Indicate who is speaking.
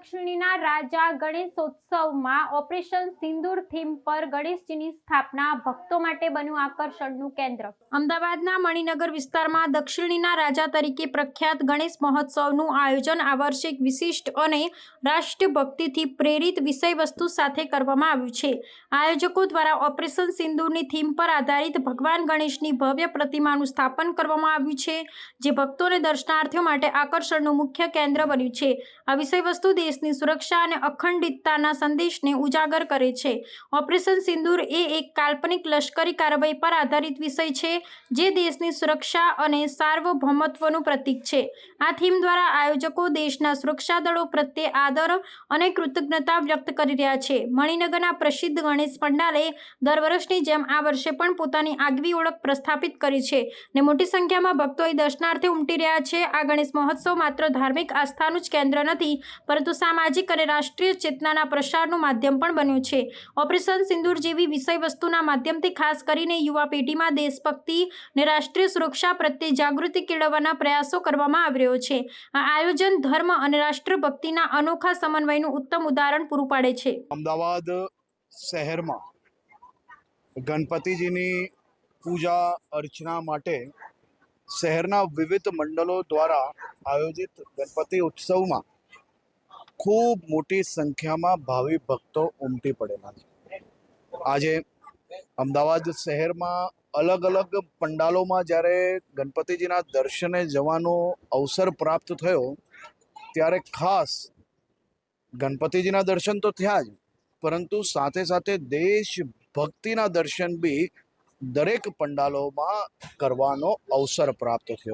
Speaker 1: દક્ષિણીના રાજા ગણેશોત્સવમાં operation સિંદૂર theme પર ગણેશજીની સ્થાપના ભક્તો માટે બન્યું આકર્ષણનું કેન્દ્ર. અમદાવાદના મણિનગર વિસ્તારમાં દક્ષિણીના રાજા તરીકે પ્રખ્યાત ગણેશ મહોત્સવનું આયોજન આ વર્ષે વિશિષ્ટ અને રાષ્ટ્રભક્તિથી પ્રેરિત વિષયવસ્તુ સાથે કરવામાં આવ્યું છે. આયોજકો દ્વારા ઓપરેશન સિંદૂરની થીમ પર આધારિત ભગવાન ગણેશની ભવ્ય પ્રતિમાનું સ્થાપન કરવામાં આવ્યું છે, જે ભક્તોને દર્શનાર્થીઓ માટે આકર્ષણનું મુખ્ય કેન્દ્ર બન્યું છે. આ વિષયવસ્તુ દેશની સુરક્ષા અને અખંડિતતાના સંદેશને ઉજાગર કરે છે. ઓપરેશન સિંદૂર એ એક કાલ્પનિક લશ્કરી કાર્યવાહી પર આધારિત વિષય છે, જે દેશની સુરક્ષા અને સાર્વભૌમત્વનું પ્રતીક છે. આ થીમ દ્વારા આયોજકો દેશના સુરક્ષા દળો પ્રત્યે આદર અને કૃતજ્ઞતા વ્યક્ત કરી રહ્યા છે. મણિનગરના પ્રસિદ્ધ ગણેશ પંડાલે દર વર્ષની જેમ આ વર્ષે પણ પોતાની આગવી ઓળખ પ્રસ્થાપિત કરી છે ને મોટી સંખ્યામાં ભક્તોએ દર્શનાર્થે ઉમટી રહ્યા છે. આ ગણેશ મહોત્સવ માત્ર ધાર્મિક આસ્થાનું જ કેન્દ્ર નથી, પરંતુ સામાજિક અને રાષ્ટ્રીય ચેતનાના પ્રસારનું માધ્યમ પણ બન્યું છે. ઓપરેશન સિંદૂર જેવી વિષયવસ્તુના માધ્યમથી ખાસ કરીને યુવા પેઢીમાં દેશભક્તિ અને રાષ્ટ્રીય સુરક્ષા પ્રત્યે જાગૃતિ કેળવવાના પ્રયાસો કરવામાં આવી રહ્યો છે. આ આયોજન ધર્મ અને રાષ્ટ્રભક્તિના અનોખા સમન્વયનું ઉત્તમ ઉદાહરણ પૂરું પાડે છે.
Speaker 2: અમદાવાદ શહેરમાં ગણપતિજીની પૂજા અર્ચના માટે શહેરના વિવિધ મંડળો દ્વારા આયોજિત ગણપતિ ઉત્સવમાં ખૂબ મોટી સંખ્યામાં ભાવિ ભક્તો ઉમટી પડેલા છે. આજે અમદાવાદ શહેરમાં અલગ અલગ પંડાલોમાં જ્યારે ગણપતિજીના દર્શને જવાનો અવસર પ્રાપ્ત થયો, ત્યારે ખાસ ગણપતિજીના દર્શન તો થયા જ, પરંતુ સાથે સાથે દેશ ભક્તિના દર્શન બી દરેક પંડાલોમાં કરવાનો અવસર પ્રાપ્ત થયો.